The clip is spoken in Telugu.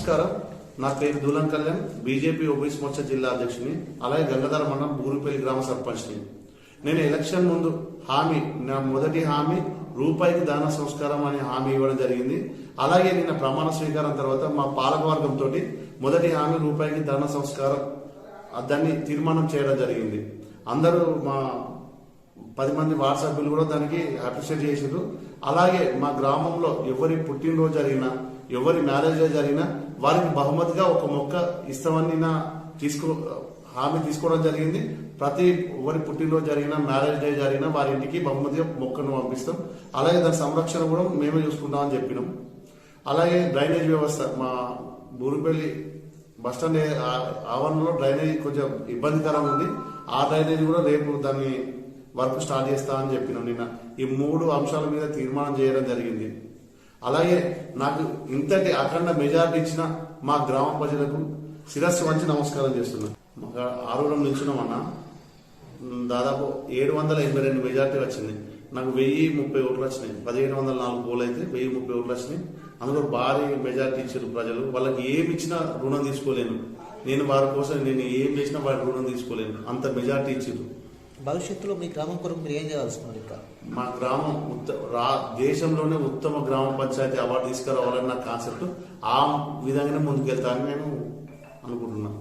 నమస్కారం. నా పేరు దూలం కళ్యాణ్. బీజేపీ ఓబీస్ మోర్చా జిల్లా అధ్యక్షుని అలాగే గంగాధర మండలం బూరుపల్లి గ్రామ సర్పంచ్ని. నేను ఎలక్షన్ ముందు హామీ నా మొదటి హామీ రూపాయికి దాన సంస్కారం అనే హామీ ఇవ్వడం జరిగింది. అలాగే నిన్న ప్రమాణ స్వీకారం తర్వాత మా పాలకవర్గంతో మొదటి హామీ రూపాయికి దాన సంస్కారం దాన్ని తీర్మానం చేయడం జరిగింది. అందరూ మా పది మంది వార్డ్ సభ్యులు కూడా దానికి అప్రిషియేట్ చేసారు అలాగే మా గ్రామంలో ఎవరి పుట్టినరోజు జరిగినా ఎవరి మ్యారేజ్ జరిగినా వారికి బహుమతిగా ఒక మొక్క ఇస్తామని నా తీసుకో హామీ తీసుకోవడం జరిగింది. ప్రతి ఎవరి పుట్టినరోజు జరిగినా మ్యారేజ్ డే జరిగినా వారి ఇంటికి బహుమతిగా మొక్కను పంపిస్తాం. అలాగే దాని సంరక్షణ కూడా మేమే చూసుకుంటామని చెప్పినాం. అలాగే డ్రైనేజ్ వ్యవస్థ మా బూరుపల్లి బస్టాండ్ ఆవరణలో డ్రైనేజ్ కొంచెం ఇబ్బందికరంగా ఉంది. ఆ డ్రైనేజ్ కూడా రేపు దాన్ని వర్క్ స్టార్ట్ చేస్తా అని చెప్పినాం నిన్న. ఈ మూడు అంశాల మీద తీర్మానం చేయడం జరిగింది. అలాగే నాకు ఇంతటి అఖండ మెజారిటీ ఇచ్చిన మా గ్రామ ప్రజలకు శిరస్సు వంచి నమస్కారం చేస్తున్నా. మాకు ఆరుగం నిల్చున్నామన్నా దాదాపు ఏడు వందల ఎనభై రెండు మెజార్టీ వచ్చింది. నాకు వెయ్యి ముప్పై ఒకటి వచ్చినాయి. పదిహేను వందల నాలుగు పోలు అయితే వెయ్యి ముప్పై ఒకటి వచ్చినాయి. అందులో భారీ మెజార్టీ ఇచ్చారు ప్రజలు. వాళ్ళకి ఏమి ఇచ్చినా రుణం తీసుకోలేను. నేను వారి కోసం నేను ఏం చేసినా వారి రుణం తీసుకోలేను. అంత మెజార్టీ ఇచ్చారు. భవిష్యత్తులో మీ గ్రామం కొరకు మీరు ఏం చేయాల్సిన ఇంకా మా గ్రామం ఉత్త రా దేశంలోనే ఉత్తమ గ్రామ పంచాయతీ అవార్డు తీసుకురావాలన్న కాన్సెప్ట్ ఆ విధంగానే ముందుకెళ్తానని నేను అనుకుంటున్నాను